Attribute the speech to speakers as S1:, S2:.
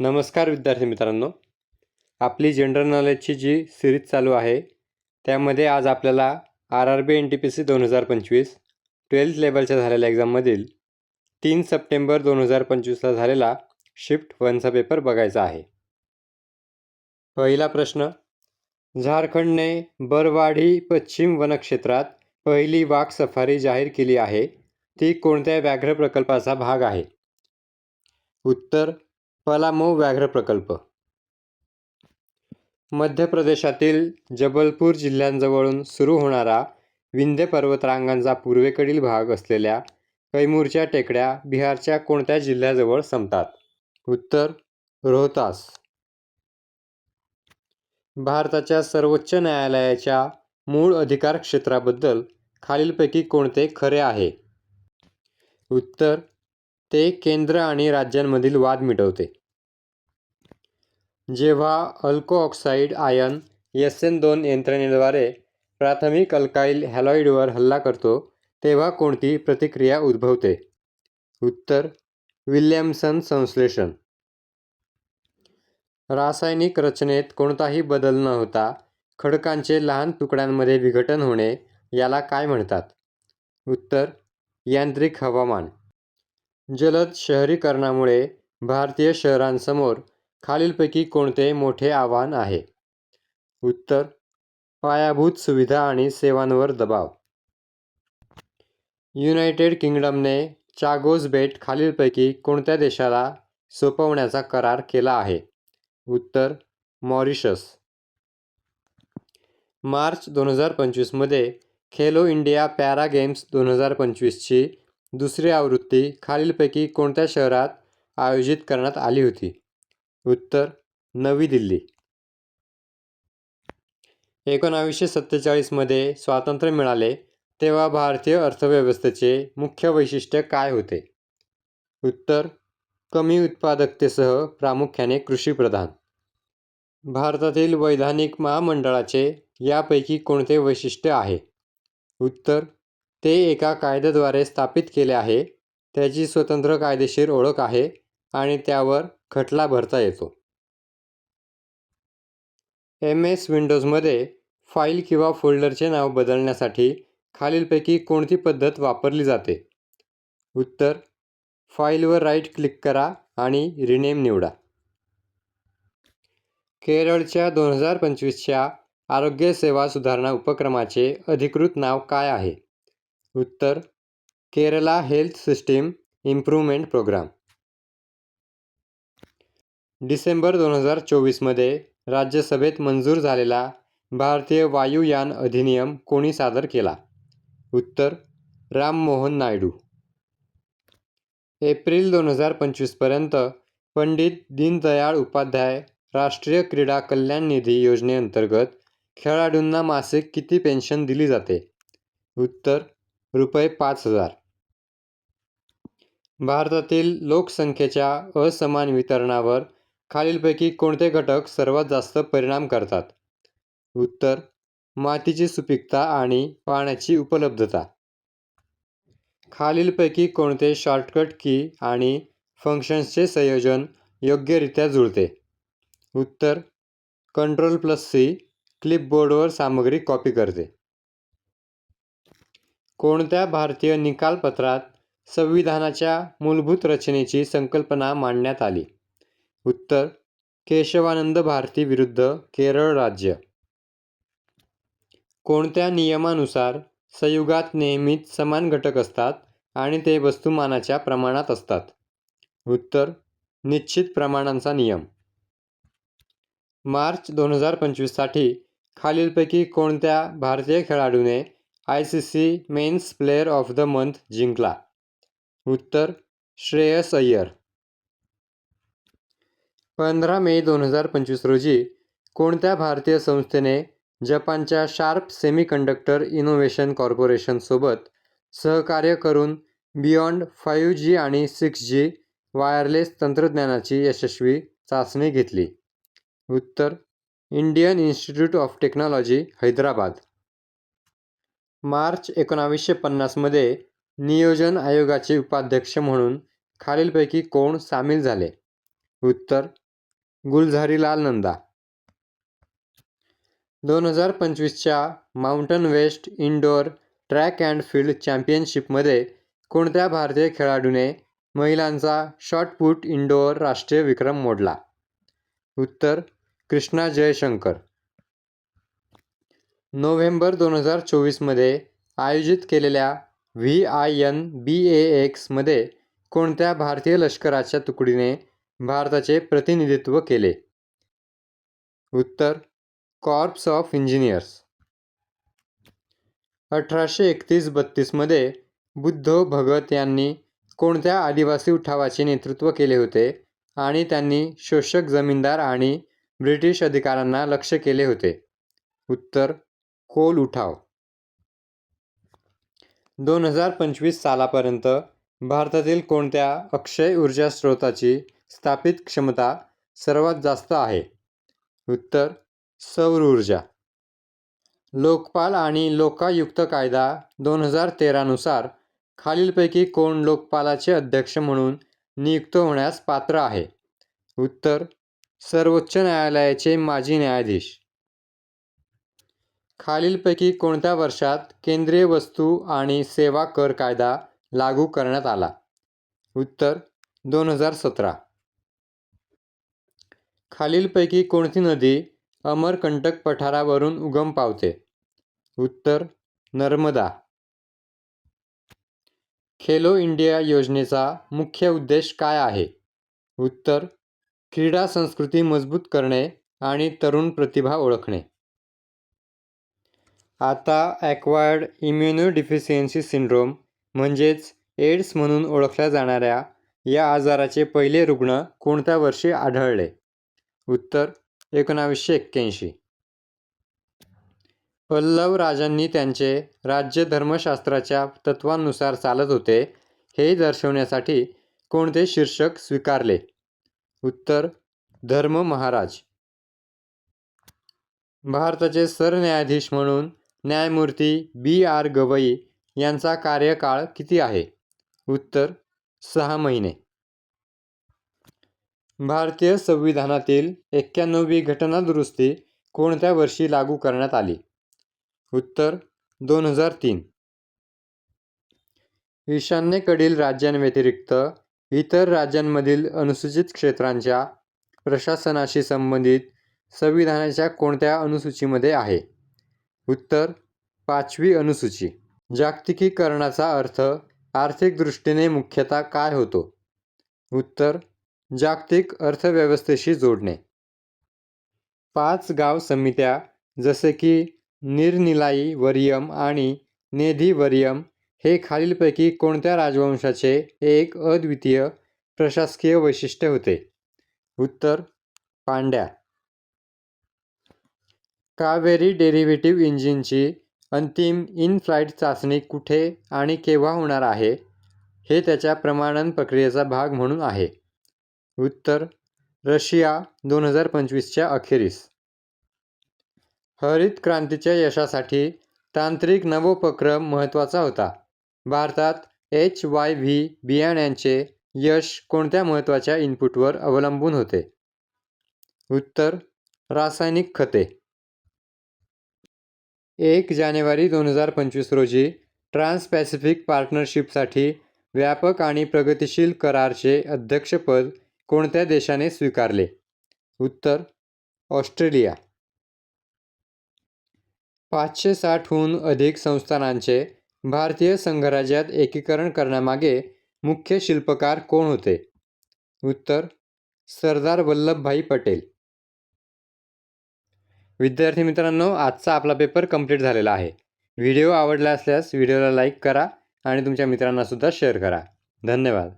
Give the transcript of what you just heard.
S1: नमस्कार विद्यार्थी मित्रांनो. आपली जनरल नॉलेजची जी सिरीज चालू आहे त्यामध्ये आज आपल्याला R R B N T P C दोन हजार पंचवीस ट्वेल्थ लेवलच्या झालेल्या एक्झाममधील तीन सप्टेंबर दोन हजार पंचवीसला झालेला शिफ्ट वनचा पेपर बघायचा आहे. पहिला प्रश्न झारखंडने बरवाडी पश्चिम वनक्षेत्रात पहिली वाघ सफारी जाहीर केली आहे ती कोणत्या व्याघ्र प्रकल्पाचा भाग आहे? उत्तर पलामू व्याघ्र प्रकल्प. मध्य प्रदेशातील जबलपूर जिल्ह्यांजवळून सुरू होणारा विंध्य पर्वतरांगांचा पूर्वेकडील भाग असलेल्या कैमूरच्या टेकड्या बिहारच्या कोणत्या जिल्ह्याजवळ संपतात? उत्तर रोहतास. भारताच्या सर्वोच्च न्यायालयाच्या मूळ अधिकार क्षेत्राबद्दल खालीलपैकी कोणते खरे आहे? उत्तर ते केंद्र आणि राज्यांमधील वाद मिटवते. जेव्हा alkoxide ion S N दोन यंत्रणेद्वारे प्राथमिक अल्काईल हॅलॉइडवर हल्ला करतो तेव्हा कोणती प्रतिक्रिया उद्भवते. उत्तर विल्यमसन संश्लेषण. रासायनिक रचनेत कोणताही बदल न होता खडकांचे लहान तुकड्यांमध्ये विघटन होणे याला काय म्हणतात? उत्तर यांत्रिक हवामान. जलद शहरीकरणामुळे भारतीय शहरांसमोर खालीलपैकी कोणते मोठे आव्हान आहे? उत्तर पायाभूत सुविधा आणि सेवांवर दबाव. युनायटेड किंगडमने चागोज बेट खालीलपैकी कोणत्या देशाला सोपवण्याचा करार केला आहे? उत्तर मॉरिशस. मार्च दोन हजार पंचवीसमध्ये खेलो इंडिया पॅरा गेम्स दोन हजार पंचवीसची दुसरी आवृत्ती खालीलपैकी कोणत्या शहरात आयोजित करण्यात आली होती? उत्तर नवी दिल्ली. एकोणावीसशे सत्तेचाळीसमध्ये स्वातंत्र्य मिळाले तेव्हा भारतीय अर्थव्यवस्थेचे मुख्य वैशिष्ट्य काय होते? उत्तर कमी उत्पादकतेसह प्रामुख्याने कृषीप्रधान भारतातील वैधानिक महामंडळाचे यापैकी कोणते वैशिष्ट्य आहे? उत्तर ते एका कायद्याद्वारे स्थापित केले आहे. त्याची स्वतंत्र कायदेशीर ओळख आहे आणि त्यावर खटला भरता येतो. एम एस विंडोजमध्ये फाईल किंवा फोल्डरचे नाव बदलण्यासाठी खालीलपैकी कोणती पद्धत वापरली जाते? उत्तर फाईलवर राईट क्लिक करा आणि रिनेम निवडा. केरळच्या दोन हजार पंचवीसच्या आरोग्य सेवा सुधारणा उपक्रमाचे अधिकृत नाव काय आहे? उत्तर Kerala health system improvement programme. December दोन हजार चोवीसमध्ये राज्यसभेत मंजूर झालेला भारतीय वायुयान अधिनियम कोणी सादर केला? उत्तर राममोहन नायडू. एप्रिल दोन हजार पंचवीसपर्यंत पंडित दीनदयाळ उपाध्याय राष्ट्रीय क्रीडा कल्याण निधी योजनेअंतर्गत खेळाडूंना मासिक किती पेन्शन दिली जाते? उत्तर रुपये पाच हजार. भारतातील लोकसंख्येच्या असमान वितरणावर खालीलपैकी कोणते घटक सर्वात जास्त परिणाम करतात? उत्तर मातीची सुपीकता आणि पाण्याची उपलब्धता. खालीलपैकी कोणते शॉर्टकट की आणि फंक्शन्सचे संयोजन योग्यरित्या जुळते? उत्तर कंट्रोल प्लस सी क्लिपबोर्डवर सामग्री कॉपी करते. कोणत्या भारतीय निकालपत्रात संविधानाच्या मूलभूत रचनेची संकल्पना मांडण्यात आली? उत्तर केशवानंद भारती विरुद्ध केरळ राज्य. कोणत्या नियमानुसार संयुगात नेहमीच समान घटक असतात आणि ते वस्तुमानाच्या प्रमाणात असतात? उत्तर निश्चित प्रमाणांचा नियम. मार्च दोन हजार पंचवीससाठी खालीलपैकी कोणत्या भारतीय खेळाडूने I C C men's player of the month जिंकला. उत्तर श्रेयस अय्यर. पंधरा मे दोन हजार पंचवीस रोजी कोणत्या भारतीय संस्थेने जपानच्या शार्प सेमीकंडक्टर इनोव्हेशन कॉर्पोरेशनसोबत सहकार्य करून बियॉन्ड फाईव्ह जी आणि सिक्स जी वायरलेस तंत्रज्ञानाची यशस्वी चाचणी घेतली? उत्तर Indian institute of technology Hyderabad. March एकोणावीसशे पन्नासमध्ये नियोजन आयोगाचे उपाध्यक्ष म्हणून खालीलपैकी कोण सामील झाले? उत्तर गुलझारीलाल नंदा. दोन हजार पंचवीसच्या mountain west indoor track and field चॅम्पियनशिपमध्ये कोणत्या भारतीय खेळाडूने महिलांचा शॉटपुट इनडोअर राष्ट्रीय विक्रम मोडला? उत्तर कृष्णा जयशंकर. नोव्हेंबर दोन हजार चोवीसमध्ये आयोजित केलेल्या V I N B A एक्समध्ये कोणत्या भारतीय लष्कराच्या तुकडीने भारताचे प्रतिनिधित्व केले? उत्तर कॉर्प्स ऑफ इंजिनियर्स. अठराशे एकतीस बत्तीसमध्ये बुद्धो भगत यांनी कोणत्या आदिवासी उठावाचे नेतृत्व केले होते आणि त्यांनी शोषक जमीनदार आणि ब्रिटिश अधिकाऱ्यांना लक्ष केले होते? उत्तर कौल उठाव. दोन हजार पंचवीस सालापर्यंत भारतातील कोणत्या अक्षय ऊर्जा स्रोताची स्थापित क्षमता सर्वात जास्त आहे? उत्तर सौर ऊर्जा. लोकपाल आणि लोकायुक्त कायदा दोन हजार तेरानुसार खालीलपैकी कोण लोकपालाचे अध्यक्ष म्हणून नियुक्त होण्यास पात्र आहे? उत्तर सर्वोच्च न्यायालयाचे माजी न्यायाधीश. खालीलपैकी कोणत्या वर्षात केंद्रीय वस्तू आणि सेवा कर कायदा लागू करण्यात आला? उत्तर दोन हजार सतरा. खालीलपैकी कोणती नदी अमरकंटक पठारावरून उगम पावते? उत्तर नर्मदा. खेलो इंडिया योजनेचा मुख्य उद्देश काय आहे? उत्तर क्रीडा संस्कृती मजबूत करणे आणि तरुण प्रतिभा ओळखणे. आता ॲक्वायर्ड इम्युनोडिफिशियन्सी सिंड्रोम म्हणजेच एड्स म्हणून ओळखल्या जाणाऱ्या या आजाराचे पहिले रुग्ण कोणत्या वर्षी आढळले? उत्तर एकोणावीसशे एक्क्याऐंशी. पल्लव राजांनी त्यांचे राज्य धर्मशास्त्राच्या तत्वांनुसार चालत होते हे दर्शवण्यासाठी कोणते शीर्षक स्वीकारले? उत्तर धर्म महाराज. भारताचे सरन्यायाधीश म्हणून न्यायमूर्ती बी आर गवई यांचा कार्यकाळ किती आहे? उत्तर सहा महिने. भारतीय संविधानातील एक्क्याण्णववी घटनादुरुस्ती कोणत्या वर्षी लागू करण्यात आली? उत्तर दोन हजार तीन. ईशान्येकडील राज्यांव्यतिरिक्त इतर राज्यांमधील अनुसूचित क्षेत्रांच्या प्रशासनाशी संबंधित संविधानाच्या कोणत्या अनुसूचीमध्ये आहे? उत्तर पाचवी अनुसूची. जागतिकीकरणाचा अर्थ आर्थिक दृष्टीने मुख्यतः काय होतो? उत्तर जागतिक अर्थव्यवस्थेशी जोडणे. पाच गाव समित्या जसे की निरनिलाई वरियम आणि नेधी वरियम हे खालीलपैकी कोणत्या राजवंशाचे एक अद्वितीय प्रशासकीय वैशिष्ट्य होते? उत्तर पांड्या. कावेरी डेरिव्हेटिव्ह इंजिनची अंतिम इन फ्लाईट चाचणी कुठे आणि केव्हा होणार आहे हे त्याच्या प्रमाणन प्रक्रियेचा भाग म्हणून आहे. उत्तर रशिया दोन हजार पंचवीसच्या अखेरीस. हरित क्रांतीच्या यशासाठी तांत्रिक नवोपक्रम महत्त्वाचा होता. भारतात एच वाय व्ही बियाण्यांचे यश कोणत्या महत्त्वाच्या इनपुटवर अवलंबून होते? उत्तर रासायनिक खते. एक जानेवारी दोन हजार पंचवीस रोजी ट्रान्स पॅसिफिक पार्टनरशिपसाठी व्यापक आणि प्रगतिशील करारचे अध्यक्षपद कोणत्या देशाने स्वीकारले? उत्तर ऑस्ट्रेलिया. पाचशे साठहून अधिक संस्थानांचे भारतीय संघराज्यात एकीकरण करण्यामागे मुख्य शिल्पकार कोण होते? उत्तर सरदार वल्लभभाई पटेल. विद्यार्थी मित्रांनो आजचा आपला पेपर कंप्लीट झालेला आहे. व्हिडिओ आवडला असल्यास व्हिडिओला लाईक करा आणि तुमच्या मित्रांनासुद्धा शेअर करा. धन्यवाद.